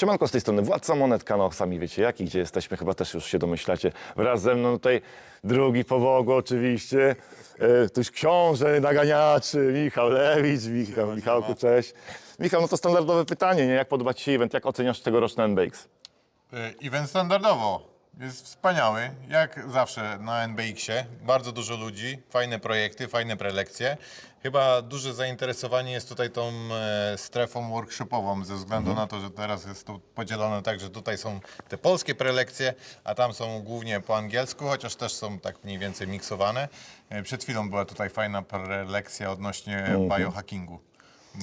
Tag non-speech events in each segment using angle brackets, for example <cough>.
Siemanko z tej strony Władca Monetka, no sami wiecie jak i gdzie jesteśmy, chyba też już się domyślacie. Wraz ze mną tutaj drugi po Bogu oczywiście, e, ktoś książę, naganiaczy, Michał Lewicz, Michał, Michałku, cześć. Michał, no to standardowe pytanie, nie? Jak podoba Ci się event, jak oceniasz tegoroczny NBX? Y, Event standardowo. Jest wspaniały, jak zawsze na NBX-ie. Bardzo dużo ludzi, fajne projekty, fajne prelekcje. Chyba duże zainteresowanie jest tutaj tą e, strefą workshopową, ze względu na to, że teraz jest to podzielone tak, że tutaj są te polskie prelekcje, a tam są głównie po angielsku, chociaż też są tak mniej więcej miksowane. E, Przed chwilą była tutaj fajna prelekcja odnośnie biohackingu.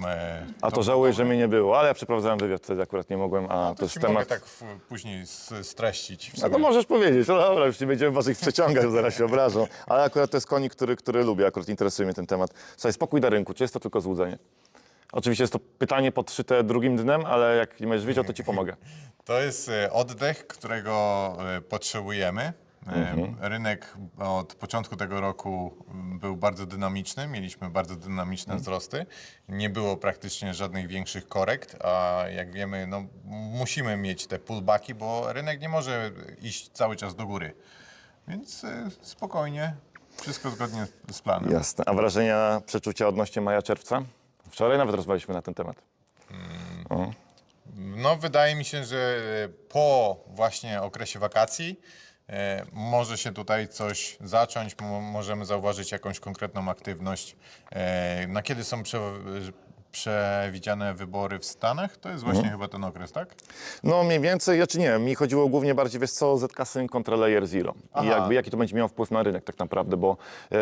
E, A to żałuję, że mnie nie było, ale ja przeprowadzałem wywiad, wtedy akurat nie mogłem, a to to jest temat... mogę tak w, później s- streścić. W No to możesz powiedzieć, no dobra, już nie będziemy waszych przeciągać, zaraz się obrażą. Ale akurat to jest konik, który, który lubię, akurat interesuje mnie ten temat. Słuchaj, spokój na rynku, czy jest to tylko złudzenie? Oczywiście jest to pytanie podszyte drugim dnem, ale jak nie będziesz wiedział, to ci pomogę. To jest e, oddech, którego e, potrzebujemy. Mhm. Rynek od początku tego roku m, był bardzo dynamiczny, mieliśmy bardzo dynamiczne Mhm. wzrosty. Nie było praktycznie żadnych większych korekt, a jak wiemy, no, musimy mieć te pullbacki, bo rynek nie może iść cały czas do góry. Więc e, spokojnie, wszystko zgodnie z planem. Jasne. A wrażenia, przeczucia odnośnie maja, czerwca? Wczoraj nawet rozmawialiśmy na ten temat. No, wydaje mi się, że po właśnie okresie wakacji może się tutaj coś zacząć, mo- możemy zauważyć jakąś konkretną aktywność. E, na kiedy są przewidziane wybory w Stanach? To jest właśnie chyba ten okres, tak? No mniej więcej, ja czy nie, mi chodziło głównie bardziej, wiesz co, ZK Sync kontra Layer Zero. I Aha. jakby jaki to będzie miało wpływ na rynek tak naprawdę, bo e,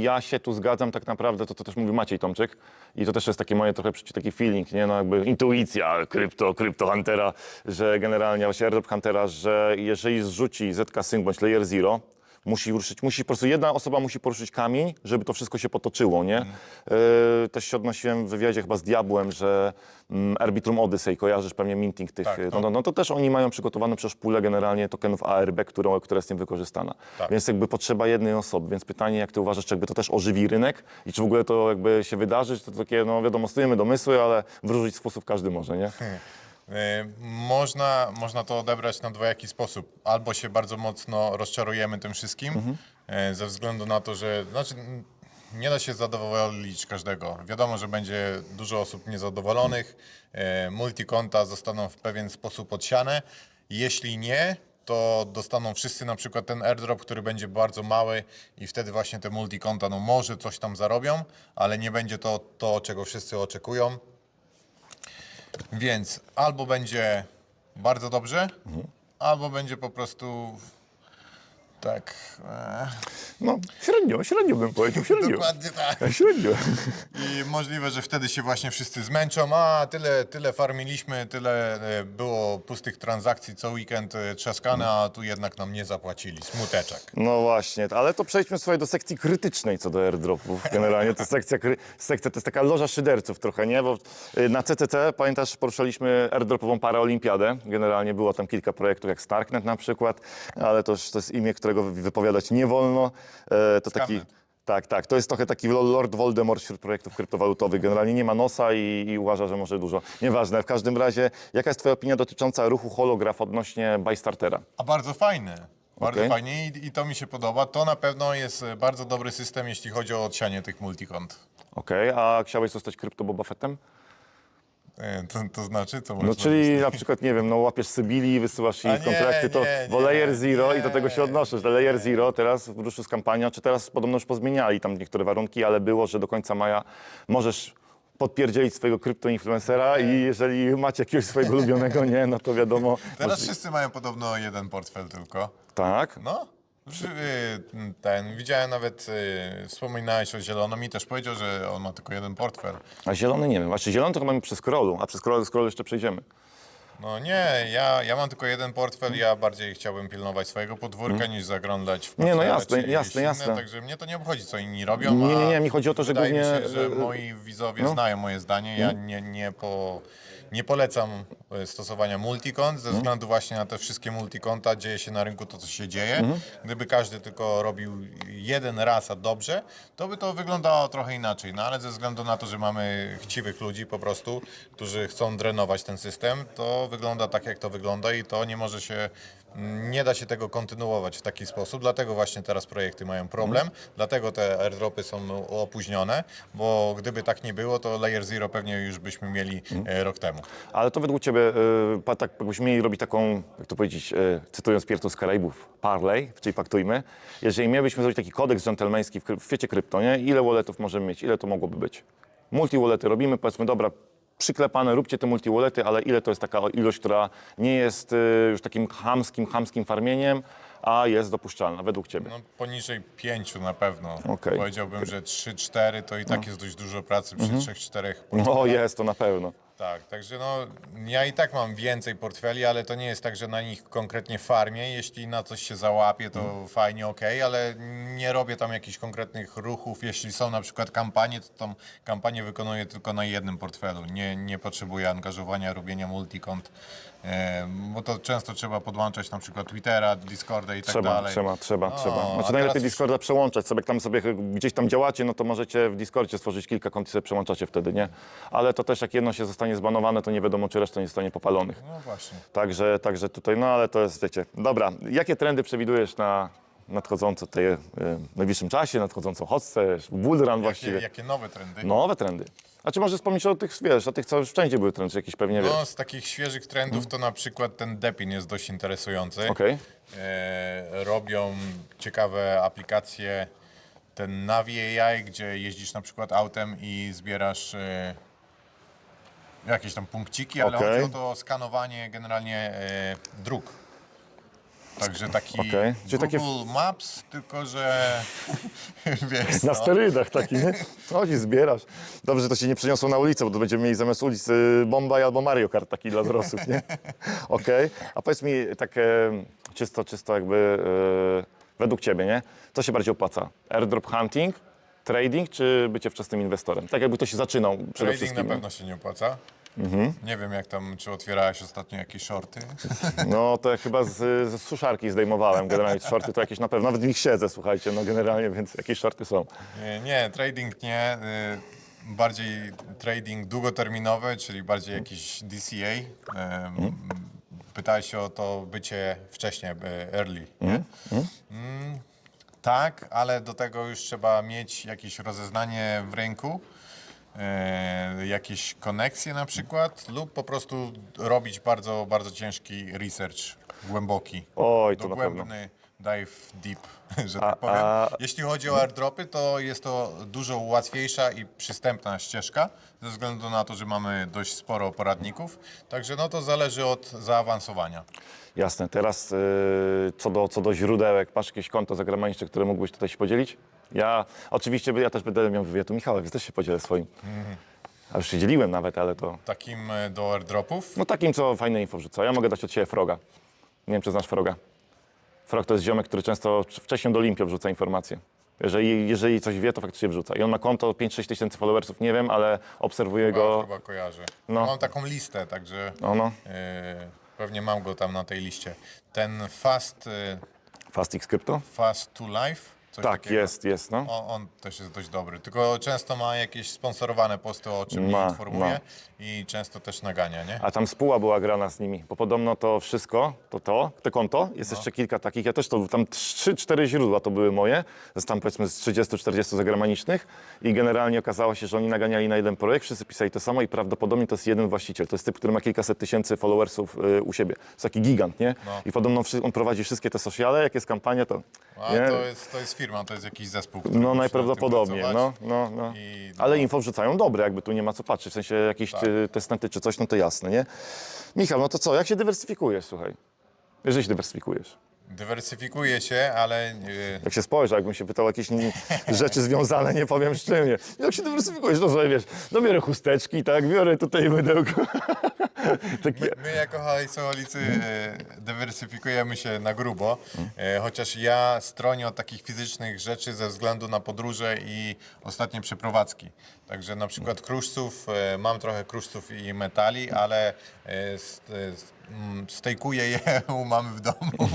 ja się tu zgadzam tak naprawdę, to, to też mówi Maciej Tomczyk i to też jest taki moje trochę przecież taki feeling, nie, no jakby intuicja krypto, krypto Huntera, że generalnie, właśnie airdrop Huntera, że jeżeli zrzuci ZK Sync bądź Layer Zero, musi ruszyć, musi po prostu jedna osoba musi poruszyć kamień, żeby to wszystko się potoczyło, nie? E, też się odnosiłem w wywiadzie chyba z Diabłem, że mm, Arbitrum Odyssey, kojarzysz pewnie minting tych, Tak, no, no. no, no to też oni mają przygotowaną przecież pulę generalnie tokenów ARB, którą, która jest tym wykorzystana. Tak. Więc jakby potrzeba jednej osoby, więc pytanie, jak ty uważasz, czy jakby to też ożywi rynek i czy w ogóle to jakby się wydarzy, czy to takie, no wiadomo, stujemy domysły, ale wróżyć sposób każdy może, nie? E, Można, można to odebrać na dwojaki sposób. Albo się bardzo mocno rozczarujemy tym wszystkim, e, ze względu na to, że znaczy, nie da się zadowolić każdego. Wiadomo, że będzie dużo osób niezadowolonych, e, multikonta zostaną w pewien sposób odsiane. Jeśli nie, to dostaną wszyscy na przykład ten airdrop, który będzie bardzo mały i wtedy właśnie te multikonta no może coś tam zarobią, ale nie będzie to to, czego wszyscy oczekują. Więc albo będzie bardzo dobrze, albo będzie po prostu tak. E, No średnio, średnio bym powiedział, średnio. dokładnie tak. Średnio. I możliwe, że wtedy się właśnie wszyscy zmęczą. A tyle, tyle farmiliśmy, tyle e, było pustych transakcji co weekend e, trzaskane, a tu jednak nam nie zapłacili. Smuteczek. No właśnie, ale to przejdźmy sobie do sekcji krytycznej co do airdropów. Generalnie to sekcja, sekcja to jest taka loża szyderców trochę, nie? Bo na CCC, pamiętasz, poruszaliśmy airdropową paraolimpiadę. Generalnie było tam kilka projektów, jak Starknet na przykład, ale to, to jest imię, którego wy- wypowiadać nie wolno. E, to taki... Tak, tak. To jest trochę taki Lord Voldemort wśród projektów kryptowalutowych. Generalnie nie ma nosa i, i uważa, że może dużo. Nieważne. W każdym razie, jaka jest Twoja opinia dotycząca ruchu holograf odnośnie Bystartera? A bardzo fajny. Bardzo Okej. fajnie i, i to mi się podoba. To na pewno jest e, bardzo dobry system, jeśli chodzi o odsianie tych multikont. Okej, a chciałeś zostać krypto Boba Fettem? E, To, to znaczy, co No można czyli na przykład, nie wiem, no łapiesz Sybili, wysyłasz A jej nie, kontrakty, to nie, bo nie, Layer Zero i do tego się odnoszę, że Layer Zero teraz ruszył z kampanią, czy teraz podobno już pozmieniali tam niektóre warunki, ale było, że do końca maja możesz podpierdzielić swojego kryptoinfluencera i jeżeli macie jakiegoś swojego ulubionego, nie, no to wiadomo. Teraz może- wszyscy mają podobno jeden portfel tylko. Tak? No. Y, Ten, widziałem nawet, y, wspominałeś o Zielono, mi też powiedział, że on ma tylko jeden portfel. A zielony nie wiem, właśnie zielony to mamy przy scrollu, a przy scrollu, scrollu jeszcze przejdziemy. No nie, ja, ja mam tylko jeden portfel, ja bardziej chciałbym pilnować swojego podwórka niż zaglądać w Nie, no portfele jasne, jasne, jasne. Także mnie to nie obchodzi, co inni robią. Nie, nie, a nie, mi chodzi o to, że wydaje głównie, Mi się, że e, moi widzowie no. znają moje zdanie, ja nie, nie, po, Nie polecam e, stosowania multikont ze względu właśnie na te wszystkie multikonta. Dzieje się na rynku to, co się dzieje. Gdyby każdy tylko robił jeden raz, a dobrze, to by to wyglądało trochę inaczej. No ale ze względu na to, że mamy chciwych ludzi po prostu, którzy chcą drenować ten system, to wygląda tak, jak to wygląda i to nie może się nie da się tego kontynuować w taki sposób, dlatego właśnie teraz projekty mają problem, dlatego te airdropy są opóźnione, bo gdyby tak nie było, to Layer Zero pewnie już byśmy mieli e, rok temu. Ale to według Ciebie, y, tak, jakbyśmy mieli robić taką, jak to powiedzieć, y, cytując Piertu z Karaibów, parlay, czyli paktujmy, jeżeli mielibyśmy zrobić taki kodeks dżentelmeński w, w świecie krypto, nie? ile walletów możemy mieć, ile to mogłoby być? Multi-wallety robimy, powiedzmy, dobra, przyklepane, róbcie te multi-wallety, ale ile to jest taka ilość, która nie jest y, już takim chamskim, chamskim farmieniem, a jest dopuszczalna, według Ciebie? No, poniżej pięciu na pewno. Okej. Powiedziałbym, że 3-4 to i tak jest dość dużo pracy przy 3-4 No jest, to na pewno. Tak, także no, ja i tak mam więcej portfeli, ale to nie jest tak, że na nich konkretnie farmię. Jeśli na coś się załapie, to fajnie, ok, ale nie robię tam jakichś konkretnych ruchów. Jeśli są na przykład kampanie, to tą kampanię wykonuję tylko na jednym portfelu. Nie, nie potrzebuję angażowania, robienia multikont, e, bo to często trzeba podłączać na przykład Twittera, Discorda i tak Trzeba, dalej. trzeba, trzeba, No, trzeba. a Znaczy teraz najlepiej już- Discorda przełączać sobie, jak tam sobie gdzieś tam działacie, no to możecie w Discordzie stworzyć kilka kont i sobie przełączacie wtedy, nie? Ale to też jak jedno się zostanie zbanowane, to nie wiadomo, czy reszta nie zostanie popalonych. No właśnie. Także, także tutaj, no ale to jest, wiecie. Dobra, jakie trendy przewidujesz na nadchodząco tutaj, e, w najbliższym czasie, nadchodzącą chodce, bullrun Jakie, właściwie? jakie nowe trendy? Nowe trendy. A czy możesz wspomnieć o tych, wiesz, o tych, co już wszędzie były trendy, czy jakieś pewnie, wiesz? No, z takich świeżych trendów to na przykład ten Depin jest dość interesujący. Okej. E, robią ciekawe aplikacje, ten Navi AI, gdzie jeździsz na przykład autem i zbierasz e, jakieś tam punkciki, ale Okej. chodzi o to skanowanie generalnie e, dróg. Także taki Okej. Czyli Google takie- Maps, tylko że <laughs> wiesz, Na no, sterydach taki, nie? <laughs> Chodzi, zbierasz. Dobrze, że to się nie przeniosło na ulicę, bo to będziemy mieli zamiast ulic y, Bombay albo Mario Kart taki dla dorosłych, nie? <laughs> Okej. A powiedz mi tak e, czysto, czysto jakby e, według Ciebie, nie? Co się bardziej opłaca? Airdrop hunting, trading czy bycie wczesnym inwestorem? Tak jakby ktoś zaczynał przede trading wszystkim. na pewno się nie opłaca. Nie wiem jak tam, czy otwierałeś ostatnio jakieś shorty. <laughs> No to ja chyba z, z suszarki zdejmowałem generalnie shorty, to jakieś na pewno, nawet w nich siedzę, słuchajcie, no generalnie, więc jakieś shorty są. Nie, nie, trading nie. y, Bardziej trading długoterminowy, czyli bardziej jakiś DCA. Ym, Pytałeś się o to bycie wcześniej, y, early. Nie? Mm, tak, ale do tego już trzeba mieć jakieś rozeznanie w rynku, jakieś koneksje na przykład, lub po prostu robić bardzo, bardzo ciężki research, głęboki Oj, to na pewno. dogłębny dive deep, <laughs> że tak powiem. a- Jeśli chodzi o airdropy, to jest to dużo łatwiejsza i przystępna ścieżka, ze względu na to, że mamy dość sporo poradników. Także no to zależy od zaawansowania. Jasne. Teraz y, co, do, co do źródełek, masz jakieś konto zagraniczne, które mógłbyś tutaj się podzielić? Ja oczywiście, ja też będę miał wywiadu Michała, więc też się podzielę swoim. A już się dzieliłem nawet, ale to... Takim e, do airdropów. No takim, co fajne info wrzuca. Ja mogę dać od siebie Froga. Nie wiem, czy znasz Froga. Frog to jest ziomek, który często wcześniej do Olimpio wrzuca informacje. Jeżeli, jeżeli coś wie, to faktycznie wrzuca. I on ma konto 5-6 tysięcy followersów, nie wiem, ale obserwuję Chyba, go. chyba kojarzę. No. Mam taką listę, także No, no. e, pewnie mam go tam na tej liście. Ten Fast, e, Fastix Crypto? fast to Life. Coś Tak, takiego. jest, jest, no. On, on też jest dość dobry, tylko często ma jakieś sponsorowane posty, o czym Ma, nie informuje ma. i często też nagania, nie? A tam spóła była grana z nimi, bo podobno to wszystko, to to, te konto, jest jeszcze kilka takich, ja też to, tam 3-4 źródła to były moje, z tam powiedzmy z 30-40 zagranicznych i generalnie okazało się, że oni naganiali na jeden projekt, wszyscy pisali to samo i prawdopodobnie to jest jeden właściciel, to jest typ, który ma kilkaset tysięcy followersów y, u siebie, to jest taki gigant, nie? No. I podobno wszy- on prowadzi wszystkie te sociale, jak jest kampania, to... A nie? to jest, to jest firma, to jest jakiś zespół, który musi No nad tym najprawdopodobniej, no, pracować. no, no. I- Ale info wrzucają dobre, jakby tu nie ma co patrzeć, w sensie jakieś Tak. y, testenty czy coś, no to jasne, nie? Michał, no to co, jak się dywersyfikujesz, słuchaj? Jeżeli się dywersyfikujesz. Dywersyfikuje się, ale e, Jak się spojrzę, jakbym się pytał o jakieś rzeczy związane, nie powiem z czym, nie. Jak się dywersyfikujesz, no słuchaj, wiesz, no biorę chusteczki, tak, biorę tutaj mydełko. <laughs> My, my jako hajsoholicy e, dywersyfikujemy się na grubo, e, chociaż ja stronię od takich fizycznych rzeczy ze względu na podróże i ostatnie przeprowadzki. Także na przykład kruszców, e, mam trochę kruszców i metali, ale e, s- e, s- mm, stejkuję je <laughs> u mamy w domu.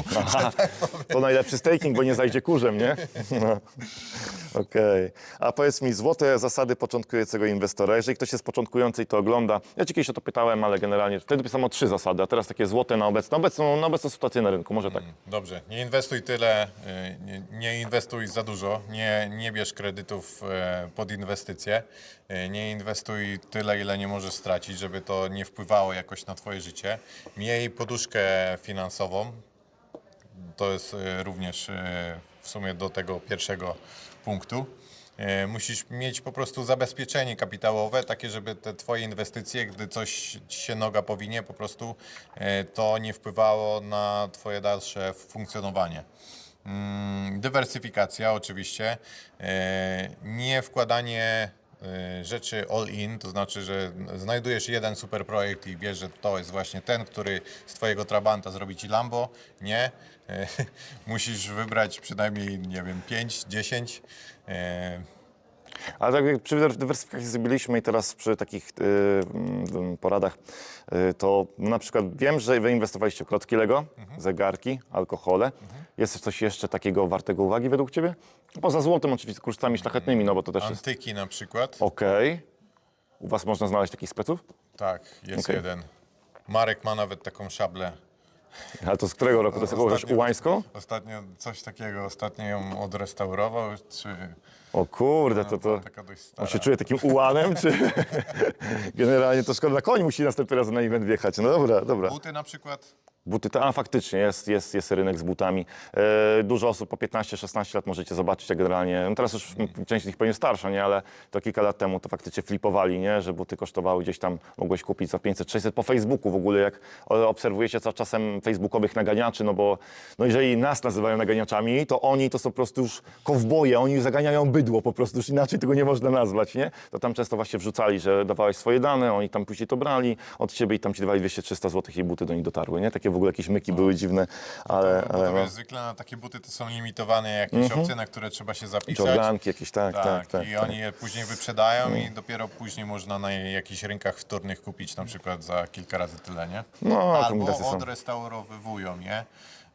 <laughs> to najlepszy staking, bo nie zajdzie kurzem, nie? No. Okej. A powiedz mi, złote zasady początkującego inwestora. Jeżeli ktoś jest początkujący i to ogląda, ja ci kiedyś o to pytałem, ale generalnie wtedy pisałem o trzy zasady, a teraz takie złote na obecną, obecną, na obecną sytuację na rynku, może tak. Dobrze, nie inwestuj tyle, y, nie, nie inwestuj za dużo, nie, nie bierz kredytów e, pod inwestycje, e, nie inwestuj tyle, ile nie możesz stracić, żeby to nie wpływało jakoś na Twoje życie. Miej poduszkę finansową, to jest e, również w sumie do tego pierwszego punktu. E, Musisz mieć po prostu zabezpieczenie kapitałowe, takie, żeby te Twoje inwestycje, gdy coś ci się noga powinie, po prostu e, to nie wpływało na Twoje dalsze funkcjonowanie. Mm, Dywersyfikacja oczywiście, E, nie wkładanie rzeczy all in, to znaczy, że znajdujesz jeden super projekt i wiesz, że to jest właśnie ten, który z twojego Trabanta zrobi ci Lambo. Nie. E, <laughs> Musisz wybrać przynajmniej, nie wiem, 5, 10. Ale tak jak przy dywersyfikacji byliśmy i teraz przy takich y, mm, poradach, y, to na przykład wiem, że wy inwestowaliście w klocki Lego, zegarki, alkohole. Jest coś jeszcze takiego wartego uwagi według ciebie? Poza złotem oczywiście, kursami szlachetnymi, no bo to też jest... Antyki na przykład. Okej. U was można znaleźć takich speców? Tak, jest Okej. jeden. Marek ma nawet taką szablę. Ale to z którego roku? To jest jakąś ułańską? Ostatnio coś takiego, ostatnio ją odrestaurował, czy O kurde, to to... taka dość On stara. się czuje takim ułanem, czy... <laughs> Generalnie to szkoda, na koń musi następny raz na event wjechać. No dobra, dobra. Buty na przykład. Buty, to, a faktycznie jest, jest, jest rynek z butami. E, dużo osób po 15-16 lat możecie zobaczyć, jak generalnie, no teraz już część z nich pewnie starsza, nie, ale to kilka lat temu to faktycznie flipowali, nie, że buty kosztowały gdzieś tam, mogłeś kupić za 500-600 po Facebooku w ogóle, jak o- obserwujecie co czasem facebookowych naganiaczy, no bo no jeżeli nas nazywają naganiaczami, to oni to są po prostu już kowboje, oni zaganiają bydło po prostu, już inaczej tego nie można nazwać, nie, to tam często właśnie wrzucali, że dawałeś swoje dane, oni tam później to brali od ciebie i tam ci dawali 200-300 zł i buty do nich dotarły, nie, takie w ogóle jakieś myki były dziwne, ale, Bo ale to no. zwykle na takie buty to są limitowane jakieś opcje, na które trzeba się zapisać. Jordanki jakieś, tak, tak, tak. i tak. oni je później wyprzedają i dopiero później można na jakichś rynkach wtórnych kupić na przykład za kilka razy tyle, nie? No, Albo kombinacje są. odrestaurowywują?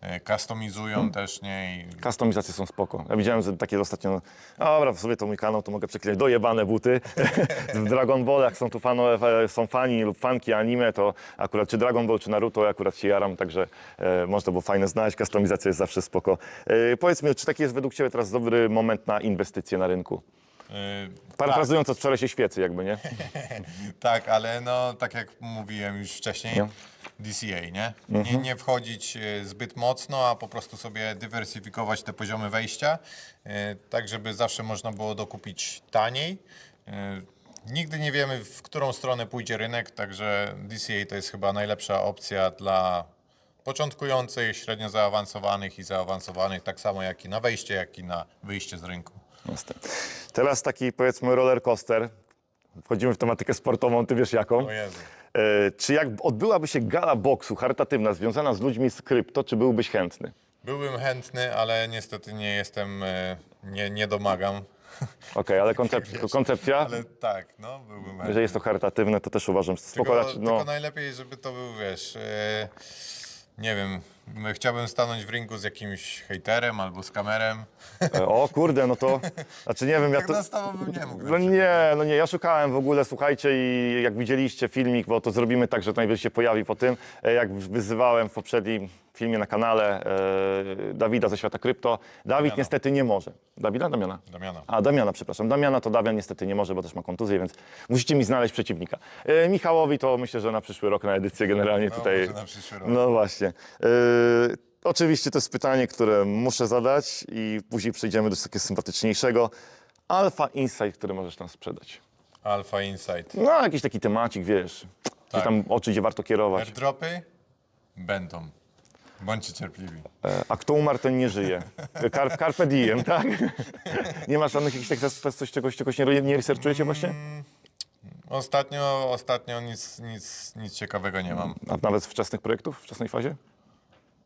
E, Customizują też, nie? I Kustomizacje są spoko. Ja widziałem, że takie ostatnio, dobra, w sobie to mój kanał, to mogę przeklinać, dojebane buty. <laughs> w Dragon Ballach są tu fanowie, są fani lub fanki anime, to akurat czy Dragon Ball, czy Naruto, ja akurat się jaram, także e, można było fajne znaleźć, kustomizacja jest zawsze spoko. E, powiedz mi, czy taki jest według Ciebie teraz dobry moment na inwestycje na rynku? E, Parafrazując od wczoraj się świecy jakby, nie? <laughs> Tak, ale no tak jak mówiłem już wcześniej, No. DCA, nie? nie? Nie wchodzić e, zbyt mocno, a po prostu sobie dywersyfikować te poziomy wejścia, e, tak żeby zawsze można było dokupić taniej. E, Nigdy nie wiemy, w którą stronę pójdzie rynek, także DCA to jest chyba najlepsza opcja dla początkujących, średnio zaawansowanych i zaawansowanych, tak samo jak i na wejście, jak i na wyjście z rynku. Jasne. Teraz taki powiedzmy roller coaster. Wchodzimy w tematykę sportową, ty wiesz jaką. O Jezu. E, czy jak odbyłaby się gala boksu charytatywna związana z ludźmi z krypto, czy byłbyś chętny? Byłbym chętny, ale niestety nie jestem, e, nie, nie domagam. Okej, ale <laughs> koncep- koncepcja, Ale tak, no, byłbym chętny. jeżeli jest to charytatywne, to też uważam, że spoko. Tylko, raczej, tylko no, najlepiej, żeby to był, wiesz, e, nie wiem, chciałbym stanąć w ringu z jakimś hejterem albo z kamerem. e, o kurde, no to, znaczy nie wiem, ja to... bym nie mógł. No nie, no nie, ja szukałem w ogóle, słuchajcie, i jak widzieliście filmik, bo to zrobimy tak, że to najwyżej się pojawi po tym, e, jak wyzywałem w poprzednim filmie na kanale e, Dawida ze świata krypto. Dawid niestety nie może. Dawida? Damiana? Damiana. A, Damiana, przepraszam. Damiana to Damian niestety nie może, bo też ma kontuzję, więc musicie mi znaleźć przeciwnika. E, Michałowi to myślę, że na przyszły rok, na edycję generalnie No, tutaj. może na przyszły rok. No właśnie. E, oczywiście to jest pytanie, które muszę zadać i później przejdziemy do czegoś sympatyczniejszego. Alfa Insight, który możesz nam sprzedać. Alpha Insight. No, jakiś taki temacik, wiesz, gdzie Tak. tam oczy, gdzie warto kierować. Airdropy będą. Bądźcie cierpliwi. E, A kto umarł, ten nie żyje. Car, carpe diem, tak? Nie masz żadnych jakichś takich, coś, czegoś, czegoś nie, nie researchujecie właśnie? Ostatnio, ostatnio nic, nic, nic ciekawego nie mam. A nawet wczesnych projektów, w wczesnej fazie?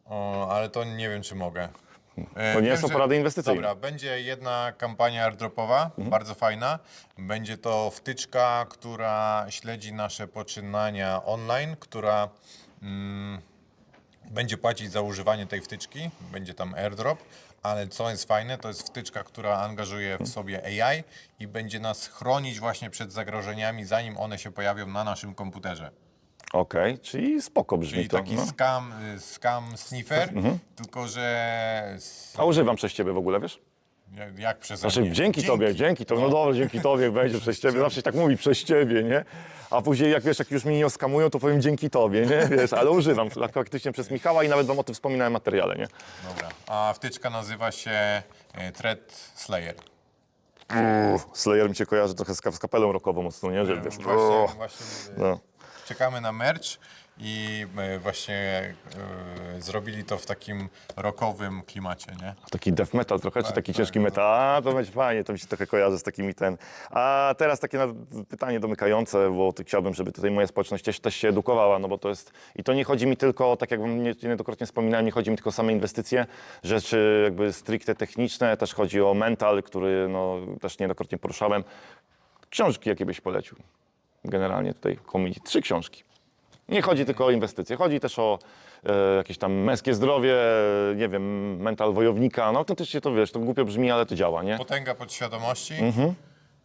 O, ale to nie wiem, czy mogę. To nie wiem, są że- porady inwestycyjne. Dobra, będzie jedna kampania airdropowa, bardzo fajna. Będzie to wtyczka, która śledzi nasze poczynania online, która mm, będzie płacić za używanie tej wtyczki. Będzie tam airdrop. Ale co jest fajne, to jest wtyczka, która angażuje w sobie AI i będzie nas chronić właśnie przed zagrożeniami, zanim one się pojawią na naszym komputerze. Okej, czyli spoko brzmi Czyli to. taki no. scam, y, scam sniffer, tylko że s- A używam przez ciebie w ogóle, wiesz? Jak- przeze Znaczy, dzięki, tobie, dzięki tobie, no dobra, dzięki tobie będzie przez ciebie, zawsze się tak mówi, przez ciebie, nie? A później, jak wiesz, jak już mnie nie oskamują, to powiem dzięki tobie, nie? Wiesz, ale używam tak faktycznie przez Michała i nawet wam o tym wspominałem w materiale, nie? Dobra. A wtyczka nazywa się e, Thread Slayer. Uff, Slayer mi się kojarzy trochę z, ka- z kapelą rockową mocno, nie? Że wiesz, Właśnie, właśnie e, no. czekamy na merch i e, właśnie e, zrobili to w takim rockowym klimacie, nie? Taki death metal trochę, czy taki tak, ciężki no. metal? A, to będzie fajnie, to mi się trochę kojarzy z takimi ten. A teraz takie pytanie domykające, bo chciałbym, żeby tutaj moja społeczność też, też się edukowała, no bo to jest, i to nie chodzi mi tylko, tak jak niejednokrotnie wspominałem, nie chodzi mi tylko o same inwestycje, rzeczy jakby stricte techniczne, też chodzi o mental, który no, też niejednokrotnie poruszałem. Książki jakie byś polecił? Generalnie tutaj community. Trzy książki. Nie chodzi tylko o inwestycje, chodzi też o e, jakieś tam męskie zdrowie, e, nie wiem, mental wojownika. No autentycznie to wiesz, to głupio brzmi, ale to działa, nie? Potęga podświadomości.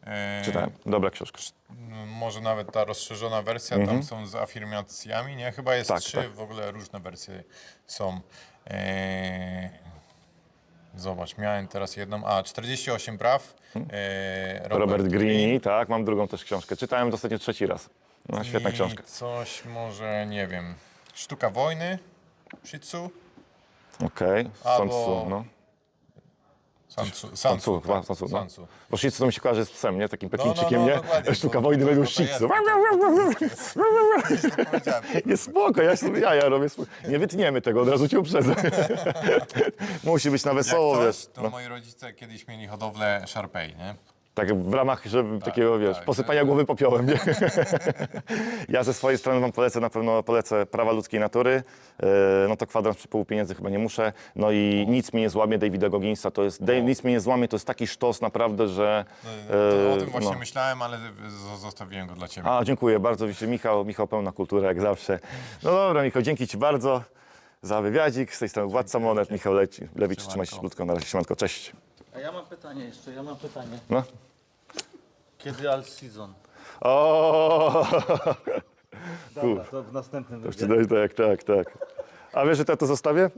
E, Czytałem. Dobra książka. m, Może nawet ta rozszerzona wersja, tam są z afirmacjami, nie? Chyba jest Mhm. Tak, trzy, tak. w ogóle różne wersje są. E, Zobacz, miałem teraz jedną, a 48 praw. E, Robert, Mhm. Robert Greene, tak, mam drugą też książkę. Czytałem ostatnio trzeci raz. No, świetna I książka. coś może, nie wiem, Sztuka wojny, Shih Tzu, Okej, Albo- Sun Tzu, no. San Tzu, Sun San Tzu, Tzu, chyba tak, no. Bo Shih Tzu to mi się kojarzy z psem, nie? Takim no, pekińczykiem, no, nie? Sztuka to- wojny będą to Shih jest, Tzu. Powiedziałem. Jest spoko, ja sobie jaja robię. spo- Nie wytniemy tego, od razu cię uprzedzę. Musi być na Jak wesoło, coś, wiesz. to No. moi rodzice kiedyś mieli hodowlę Sharpei, nie? Tak w ramach żeby takiego, wiesz, tak, posypania tak. głowy popiołem, nie? ja ze swojej strony wam polecę, na pewno polecę Prawa ludzkiej natury. E, No to kwadrans przy pół pieniędzy chyba nie muszę. No i nic mnie nie złamie Davida Gogginsa. To jest, Dave, nic mnie nie złamie, to jest taki sztos naprawdę, że... To o tym właśnie no. myślałem, ale zostawiłem go dla ciebie. A, dziękuję bardzo. Wiecie, Michał, Michał pełna kultura, jak zawsze. No dobra, Michał, dzięki ci bardzo za wywiadzik. Z tej strony Władca Monet, Michał Leci, Lewicz, trzymaj się krótko, na razie, siemanko, cześć. A ja mam pytanie jeszcze, ja mam pytanie. No. Kiedy all season? O, Dobra, to w następnym Czy daj, tak, tak, tak. A wiesz, że ja to zostawię? <laughs>